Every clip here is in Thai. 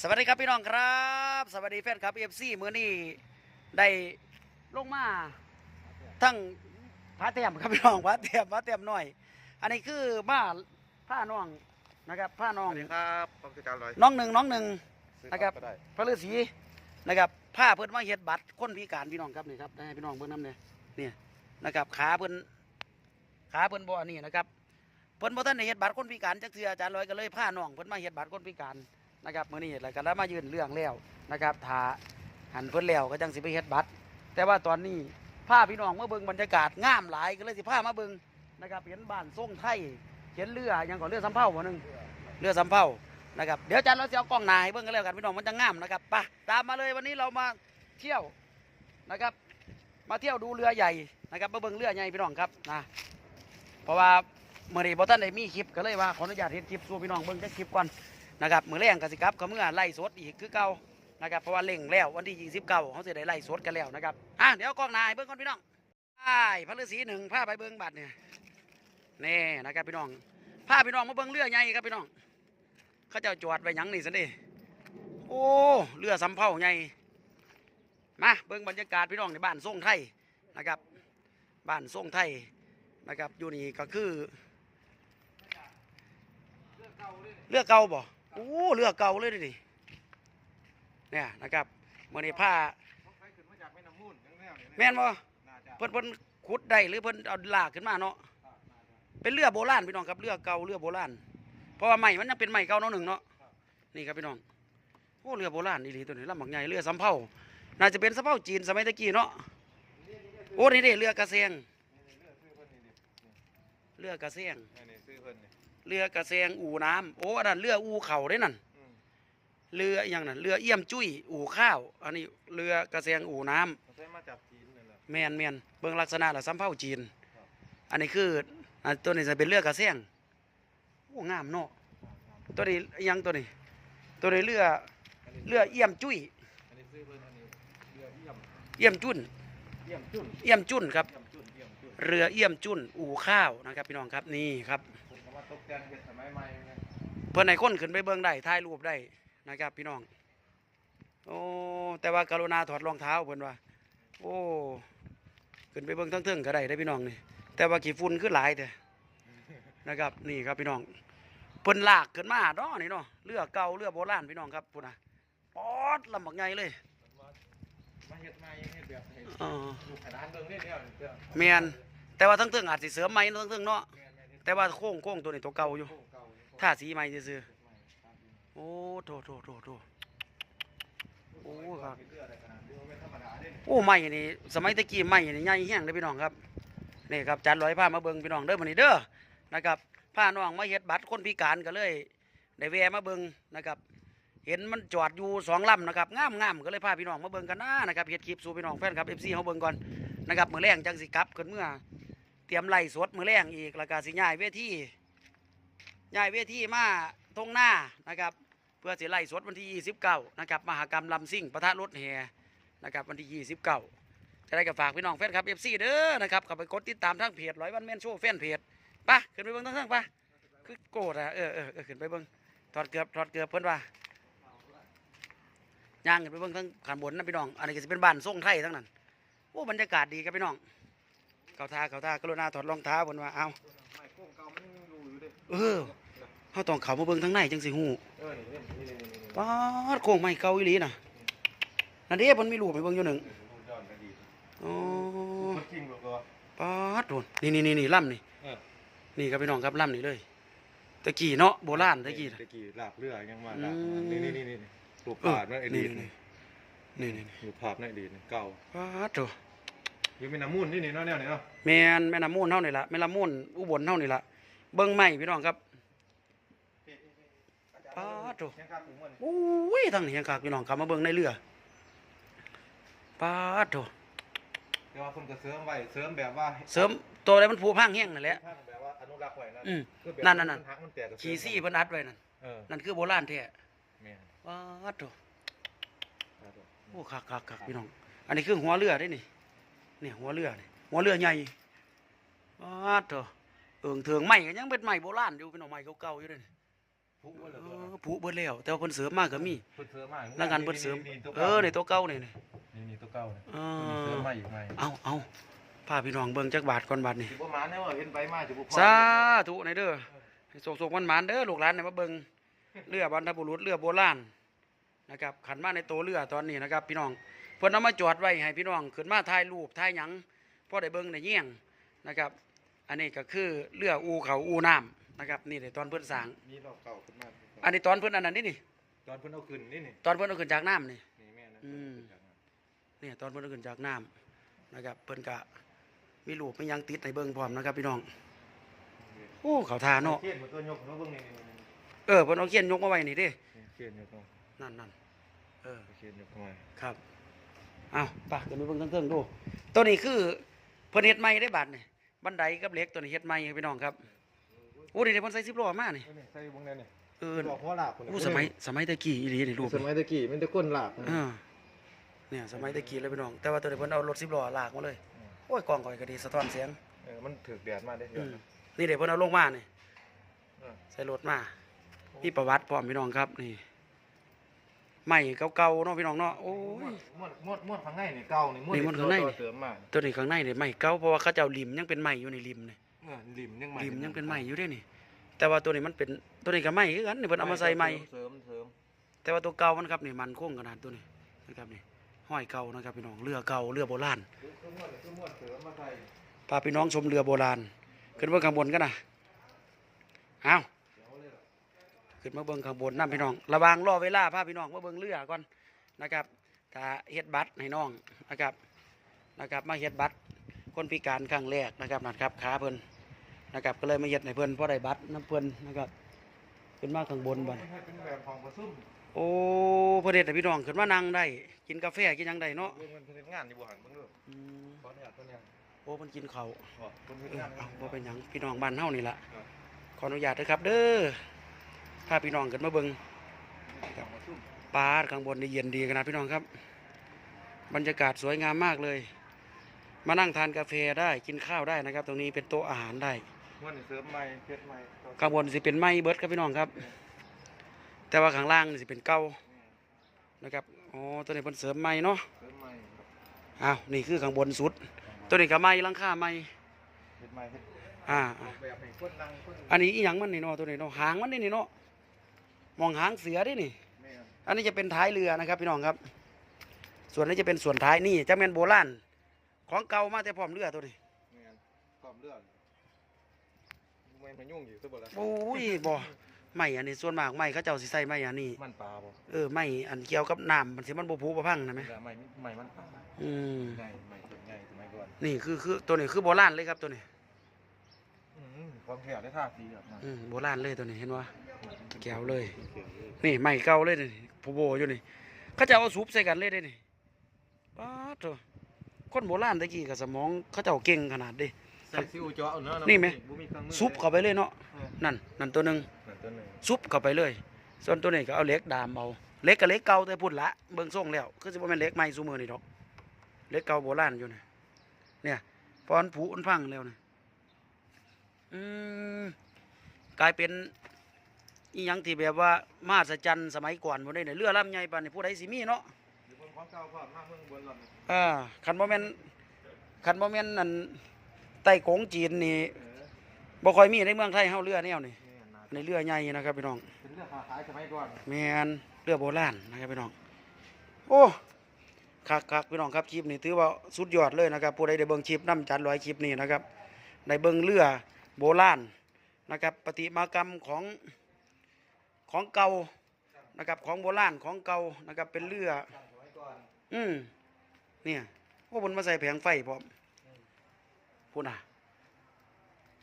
สวัสดีครับพี่น้องครับ สวัสดีแฟนคลับเอฟซีมื้อนี้ได้ลงมาทั้งพระเตียมครับพี่น้องพระเตียมพระเตียมหน่อย อันนี้คือมาผ้าน้องนะครับผ้าน้สองวัสดีครับผมคือการลอยน้องหนึ่งน้องหนึ่งซื้อนะครับก็ได้พระฤาษีนะครับผ้าเพิ่นมาเฮ็ดบัตรคนพิการพี่น้องครับนี่ครับได้ให้พี่น้องเบิ่งน้ำเนี่ยเนี่ยนะครับขาเพิ่นขาเพิ่นบ่อันนี้นะครับเพิ่นบ่ทันได้เฮ็ดบัตรคนพิการจักเทื่ออาจารย์ลอยก็เลยพาน้องเพิ่นมาเฮ็ดบัตรคนพิการ นะครับมื้อนี้แล้วก็ได้มายื่นเรื่องแล้วนะครับถาหันเพิ่นแล้วก็จังสิไปเฮ็ดบัตร แต่ว่าตอนนี้พาพี่น้องเมาเบิ่งบรรยากาศงามหลายก็เลยสิพามาเบิ่งนะครับเห็นบ้านทรงไทยเห็นเรือยังก่อนเรือสำเภาบ่หนึงเรือสำเภานะครับเดี๋ยวอาจารย์เราจะเอากล้องนาให้เบิ่งกันแล้วกันพี่น้องมันจะงามนะครับไปตามมาเลยวันนี้เรามาเที่ยวนะครับ มาเที่ยวดูเรือใหญ่นะครับมาเบิ่งเรือใหญ่พี่น้องครับนะเพราะว่าเมื่อนี้บอท่านได้มีคลิปก็เลยว่าขออนุญาตเห็นคลิปสู่พี่น้องเบิ่งจักคลิปก่อน นะครับมือแรงกสิครับเขาเมื่อไล่สดอีกคือเก่านะครับเพราะว่าเล่งแล้ววันที่29เก้าเขาจะได้ไล่สดกันแล้วนะครับอะเดี๋ยวกล้องนาให้เบิ่งก่อนพี่น้องไอ้พระฤาษีหนึ่งพาไปเบิ่งบัตรเนี่ยนี่นะครับพี่น้องพาพี่น้องมาเบิ่งเรือใหญ่ครับพี่น้อง เขาจ้าจอดไว้หยังนี่สินดิโอ้เรือสำเภาใหญ่มาเบิ่งบรรยากาศพี่น้องในบ้านทรงไทยนะครับบ้านทรงไทยนะครับอยู่นี่ก็คือเรือเก่าบ่ โอ้เรือเก่าเลยดิเนี่ยนะครับมื่อนี้ผ้าผมเคยขึ้นมาจากแม่น้ำมูลทั้งแนวนี่แม่นบ่น่าจะเพิ่นเพิ่นขุดได้หรือเพิ่นเอาลากขึ้นมาเนาะเป็นเรือโบราณพี่น้องครับเรือเก่าเรือโบราณเพราะว่าใหม่มันยังเป็นใหม่เก่าเนาะหนึ่งเนาะนี่ครับพี่น้องโอ้เรือโบราณนี่ลีตัวนี้ลำบากใหญ่เรือสำเภาน่าจะเป็นสำเภาจีนสมัยตะกี้เนาะโอ้นี่เด้เรือกระเซียงเรือซื้อเพิ่นนี่ดิเรือกระเซียงนี่นี่ซื้อ เพิ่นนี่เรือกระเซียงอู่น้ำโอ้อันนั้นเรืออู่เข่าได้นั่นอืมเรืออหย่างนั้นเรือเอี่ยมจุ้ยอู่ข้าว อันนี้เรือกระเซียงอู่น้ำผมใช้มาจากจีนนั่นแหละแมนแมนเบิ่งลักษณะละสำเภาจีนครับอันนี้คืออันตัวนี้จะเป็นเรือกระเซียงโอ้งามเนาะตัวนี้อิหยังตัวนี้ ตัวนี้เรืออันนี้เรือเอี่ยมจุ้ยอันนี้ซื้อเพิ่นอันนี้เรือเยี่ยมเอี่ยมจุ้นเยี่ยมจุ่นเอี่ยมจุ้นครับเยี่ยมจุ่นเยี่ยมจุ่นเรือเอี่ยมจุ้นอู่ข้าวนะครับพี่น้องครับนี่ครับผมก็มา ตกแต่งเป็นสมัยใหม่เนี่ยเพื่อนในคนขึ้นไปเบิ่งได้ถ่ายรูปได้นะครับ พี่น้อง โอ้แต่ว่ากรุณาถอดรองเท้าเพิ่นว่า โอ้ขึ้นไปเบิ่งทั้งเทิงก็ได้ได้อพี่น้องนี่แต่ว่าขี้ฝุ่นคือหลายแต่นะครับนี่ครับพี่น้องเพิ่นลากขึ้นมาเนาะนี่เนาะเรือเก่าเรือโบราณพี่น้องครับพุ่นน่ะปอดลำบักใหญ่เลยมาเฮ็ดใหม่เฮ็ดแบบให้อ๋อลูกขนาดเบิ่งนี่เดียวเด้อแม่นแต่ว่าทั้งเทิงอาจสิเสริมใหม่ทั้งเทิงเนาะ แม่นแม่นเฮ็ดแต่ว่าโค้งโค้งตัวนี้ตัวเก่าอยู่โค้งเก่าอยู่ท่าสีใหม่ซื่อเฮ็ดใหม่ตามนี้ๆโอ้โถโถโถโถโอ้ครับเรืออะไรขนาดนี้บ่แม่นธรรมดาเด้นี่โอ้ใหม่นี่สมัยตะกี้ใหม่นี่ใหญ่แห้งเลยพี่น้องครับนี่ครับจัดร้อยผ้ามาเบิ่งพี่น้องเด้อมื้อนี้เด้อนะครับผ้าน้องมาเฮ็ดบัตรคนพิการก็เลยได้แวะมาเบิ่งนะครับเห็นมันจอดอยู่สองลำนะครับงามงามๆก็เลยพาพี่น้องมาเบิ่งกันนะนะครับเฮ็ดคลิปสู่พี่น้องแฟนครับ FC เฮาเบิ่งก่อนนะครับมื้อแรงจังสิกลับขึ้นเมื่อ เตรียมไล่สวดมือแรงอีกแล้วก็สิย้ายเวทีย้ายเวทีมาทงหน้านะครับ เพื่อสิไล่สวดวันที่ 29 นะครับมหากรรมลำซิ่งปะทะรถแห่นะครับวันที่ 29 จะได้กับฝากพี่น้องแฟนคลับเอฟซีเด้อนะครับเข้าไปกดติดตามทางเพจร้อยวันแมนโชว์แฟนเพจไปะขึ้นไปเบิ่งทั้งทั้งไปะคือโกรธอะเออเออเออขึ้นไปเบิ่งถอดเกือบถอดเกือบเพิ่อนว่าย่างขึ้นไปเบิ่งทั้งขันบนนะพี่น้องอันนี้ก็จะเป็นบ้านทรงไทยทั้งนั้นโอ้บรรยากาศดีครับพี่น้อง เขาท่าเขาท่ากรุณาถอดรองเท้าเพิ่นว่าเอาไม้โค้งเก่ามันยังอยู่อยู่เด้เออเฮาต้องเข้ามาเบิ่งทั้งในจังสิฮู้เออนี่นี่นี่นี่นี่ป๊าดโค้งไม้เก่าอีหลีน่ะนั่นเด้เพิ่นมีรูปให้เบิ่งอยู่หนึ่งย้อนอดีตอ๋อคนจริงบ่ก็ป๊าดโดนนี่นี่นี่นี่ล่ำนี่เออนี่ครับพี่น้องครับล่ำนี่เลยตะกี้เนาะโบราณตะกี้น่ะตะกี้ลากเรือยังมาลากอืมนี่นี่นี่นี่รูปเออภาพนั่นอดีตนี่นี่นี่รูปภาพนั่นอดีตเก่าป๊าดโถ อยู่แม่น้ำมูลนี่นี่เนาะแนวนี้เนาะแม่นแม่น้ำมูลเท่านี่ละแม่น้ำมูลอุบลเท่านี่ละเบิ่งใหม่พี่น้องครับป๊าดโถยังครับผมว่านี่โอ้ยทางนี้ครับพี่น้องครับมาเบิ่งในเรือป๊าดโถแต่ว่าคนก็เสริมไว้เสริมแบบว่า เสริมตัวอะไรมันผูพังแห้งนั่นแหละภาพแบบว่าอนุรักษ์ไว้นั่นอืมคือแบบนั่นนั่นนั่นมัหักมันแตกก็เสริมขี่ซี่เพิ่นอัดไว้นั่นเออนั่นคือโบราณแท้แม่นป๊าดโถครับผมโอ้คักคักคักพี่น้อง อันนี้คือหัวเรือได้นี่ นี่หัวเรือนี่หัวเรือใหญ่ป๊าดโถเอิงเถืองใหม่ก็ยังเป็นใหม่โบราณอยู่พี่น้องใหม่เก่าๆอยู่เลยนี่พุว่าเหลือเอเกินอผูเบิดแล้วแต่ว่าเพิ่นเสริมมากก็มีเพิ่นเสริมมาแล้วงานเพิ่นเสริมตัวเอก่าอในตัวเก่านี่นี่นี่นี่ตัวเก่าเนี่ยเอเพิ่นเสริอมมาอีกไหมเอาเอาพาพี่น้องเบิ่งจักบาทก่อนบาทนี่สิบ่มาแน่ว่าเห็นไปมาสิบ่พอสาธุในเด้อให้สุกๆมันๆเด้อลูกหลานเนี่ยมาเบิ่งเรือบรรพบุรุษเรือโบราณนะครับขันมาในตัวเรือตอนนี้นะครับ พี่น้อง เพิ่นเอามาจอดไว้ให้พี่น้องขึ้นมาถ่ายรูปถ่ายหยังพอได้เบิ่งได้เยี่ยงนะครับ อันนี้ก็คือเรืออูเขาอูน้ำนะครับนี่เลยตอนเพิ่นสร้างมีรอบเก่าขึ้นมาอันนี้ตอนเพิ่นอันนั้นนี่นี่ตอนเพิ่นเอาขึ้นนี่นี่ตอนเพิ่นเอาขึ้นจากน้ำนี่นี่แม่นะอืมเนี่ยตอนเพิ่นเอาขึ้นจากน้ำนะครับเพิ่นก็มีรูปมีหยังติดให้เบิ่งพร้อมนะครับ พี่น้องโอ้เขาทาเนาะเขียนมาตัวยกมาเบิ่งนี่นี่นี่เออเพิ่นเอาเขียนยกมาไว้นี่เด้นี่เขียนยกมานั่นนั่นเออเขียนยกมาครับเอาปะเดี๋ยวไปเบิ่งเทิงๆดู ตัวนี้คือเพิ่นเฮ็ดใหม่ได้บาดนี่บันไดกับเหล็กตัวนี้เฮ็ดใหม่พี่น้องครับโอ้นี่เดี๋ยวเพิ่นใส่10ล้อมานี่เอานี่ใส่เบิ่งแน่นี่เออบอกหัวลากพุ่นน่ะอู้สมัยสมัยตะกี้อีหลีนี่รูปสนี่มัยตะกี้มันจะก้นลากเออเนี่ยสมัยตะกี้เลยพี่น้อง แต่ว่าตัวนี้เพิ่นเอารถ10ล้อลากมาเลยโอ้ยกล้องข่อยก็ดีสะท้อนเสียงเออมันถูกแดดมาได้เดี๋อืยวมนี่เดี๋ยวเพิ่นเอาลงมานี่เออใส่รถมามีประวัติพร้อมพี่น้องครับนี่ ใหม่เก่าๆเนาะพี่น้องเนาะโอ้ยม้วนม้วนม้วนข้างในนี่เก่านี่นี่ม้วนข้างในนี่เสริมมาตัวนี้ข้างในนี่ใหม่เก่าเพราะว่าเขาเจ้าริมยังเป็นใหม่อยู่ในริมนี่เออริมยังใหม่ริมยังเป็นใหม่อยู่เด้นี่ แต่ว่าตัวนี้มันเป็นตัวนี้ก็ใหม่คือกันนี่เพิ่นเอามาใส่ใหม่ เสริมเสริมแต่ว่าตัวเก่ามันครับนี่มันคงขนาดตัวนี้นะครับนี่ห้อยเก่านะครับพี่น้องเรือเก่าเรือโบราณคือคือม้วนคือม้วนเสริมมาใส่พาพี่น้องชมเรือโบราณ ขึ้นเบิ่งข้างบนกันนะเอา เดี๋ยวเลยล่ะ ขึ้นมาเบิ่งข้างบนนํพี่น้อง ระวังรอเวลาพาพี่น้องมาเบิ่งเรือก่อนนะครับถ้าเฮ็ดบัตรให้น้องนะครับนะครับ มาเฮ็ดบัตรคนพิการครั้งแรกนะครับนั่นครับขาเพิ่นนะครับก็เลยมาเฮ็ดให้เพิ่นเพราะได้บัตรน้ำเพิ่นนะครับขึ้นมาข้างบนบัดให้เป็นแบบของประซุ่มโอ้เพื่นเฮ็ดให้พี่น้องขึ้นมานั่งได้ กินกาแฟกินหยังได้เนาะเรื่องมันเป็นงานอยู่บ่หันเบิ่งดูอืมขออนุญาตตัวเนี้ยโอ้เพิ่นกินข้าวบอกคนเอเป็นองานเอาบ่เป็นหยังพี่น้องบ้านเฮานี่ล่ะครับขออนุญาตเด้อครับ เด้อ พาพี่น้องขึ้นมาเบิ่งของประซุ่มปลาข้างบนนี่เย็นดีขนาดพี่น้องครับ บรรยากาศสวยงามมากเลย มานั่งทานกาแฟได้กินข้าวได้นะครับ ตรงนี้เป็นโต๊ะอาหารได้ม้วนนี่เสริมใหม่เพชรใหม่ข้างบนสิเป็นไม้เบิดครับพี่น้องครับ แต่ว่าข้างล่างนี่สิเป็นเก่านะครับอ๋อตัวนี้เพิ่นเสริมไม้เนาะเสริมใหม่อ้าวนี่คือข้างบนสุด ตัวนี้ก็ไม้หลังคาไม้เพชรใหม่เพชรอ่าออกแบบให้คนนั่งคนอันนี้อีหยังมันนี่เนาะตัวนี้เนาะหางมันนี่นี่เนาะ มองหางเสือดินี่แม่นอันนี้จะเป็นท้ายเรือนะครับพี่น้องครับ ส่วนนี้จะเป็นส่วนท้ายนี่จะเป็นโบราณของเก่ามาแต่พร้อมเรือตัวนี้แม่นพร้อมเลือดไม่มายุ่งอยู่ซะบ่ล่ะโอ้ยบ่ไม่อันนี้ส่วนมากไม่เขาเจ้าสิใส่ไม่อันนี้มันปลาบ่เออไม่อันเกี่ยวกับน้ำมันสิมันบ่ผุบ่พังนะไหมแต่ไม่ไม่มันปลาอืมใหญ่ใหม่เป็นใหญ่สมัยก่อนนี่คือคือตัวนี้คือโบราณเลยครับตัวนี้อืมความแข็งได้ท่าสีแบบนั้นอืมโบราณเลยตัวนี้เห็นว่า แก้วเลยแข็งเลย นี่ไม่เก่าเลยนี่ผู้โบอยู่นี่เขาจะเอาสูบใส่กันเลยได้นี่ป้าดโถคนโบราณตะกี้กับสมองเขาเจ้าเก่งขนาดเด้ใส่ซิวเจาะเอาเนื้อนี่ไหม บ่มีเครื่องมือซุปเข้าไปเลยเนาะเออนั่นนั่นตัวหนึงนั่นตัวหนึ่งซุปเข้าไปเลย ส่วนตัวนี้ก็เอาเหล็กดามเอาเหล็กกับเหล็กเก่าแต่พุ่นละเบิ่งทรงแล้วคือสิบ่แม่นเหล็กใหม่ซุมือนี่ดอกเหล็กเก่าโบราณอยู่นี่เนี่ยพอมันผุมันพังแล้วนี่อืมกลายเป็น อีหยังที่แบบว่ามาสจันสมัยก่อนบ่ได้เนี่ยเรือลำใหญ่ปานนี้ผู้ใดสิมีเนาะอยู่บนของเก่าพร้อมมากเมืองบนหล่อนนี่อ่าคันบ่แม่นคันบ่แม่นนั่นไต้กงจีนนี่เออบ่ค่อยมีในเมืองไทยเฮาเรือแนวนี่นี่นะในเรือใหญ่นะครับพี่น้องเป็นเรื่องค้าขายสมัยก่อนแม่นเรือโบราณนะครับพี่น้อง โอ้คักคักพี่น้องครับคลิปนี้ถือว่าสุดยอดเลยนะครับผู้ใดได้เบิ่งคลิปน้ำจันร้อยคลิปนี้นะครับได้เบิ่งเรือโบราณนะครับปฏิมากรรมของ ของเก่านะครับ ของโบราณของเก่านะครับ เป็นเรือ อืมเนี่ยพวกมันมาใส่แผงไฟพร้อมพูดนะ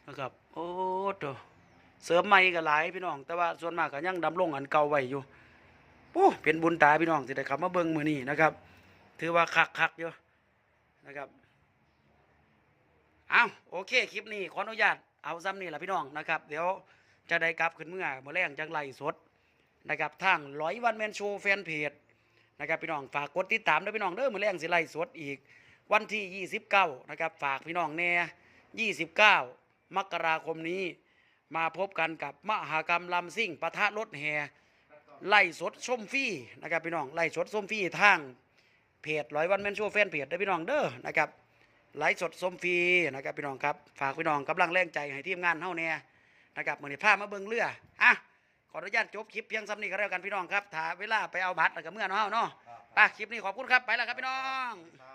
นะครับ โอ้ตัวเสริมใหม่ก็หลายพี่น้อง แต่ว่าส่วนมากก็ยังดำรงอันเก่าไว้อยู่ปู้เป็นบุญตาพี่น้องสิได้ขับมาเบิ่งมือนี้นะครับ ถือว่าคักคักอยู่นะครับเอาโอเค คลิปนี้ขออนุญาตเอาซ้ำนี่แหละพี่น้องนะครับ เดี๋ยว จะได้กลับขึ้นเมื่อเมื่อแรงจังไรสดนะครับทางร้อยวันแมนโชว์แฟนเพจนะครับพี่น้องฝากกดติดตามด้วยพี่น้องเด้อมือแรงสิไล่สดอีกวันที่ 29นะครับฝากพี่น้องแน่ 29 มกราคมนี้ มาพบกันกับมหากรรมลำซิ่งปะทะรถแห่ไล่สดชมฟรีนะครับพี่น้องไล่สดชมฟรีทางเพจร้อยวันแมนโชว์แฟนเพจด้อพี่น้องเด้อนะครับไลฟ์สดชมฟรีนะครับพี่น้องครับฝากพี่น้องกำลังแรงใจให้ทีมงานเฮาแน่ นะครับมื้อนี้พามาเบิ่งเรืออะขออนุญาตจบคลิปเพียงซ้ำนี้ก็แล้วกันพี่น้องครับถ้าเวลาไปเอาบัตรแล้วก็เมื่อเนาะเฮาเนาะครับไปคลิปนี้ขอบคุณครับไปแล้วครับพี่น้องครับ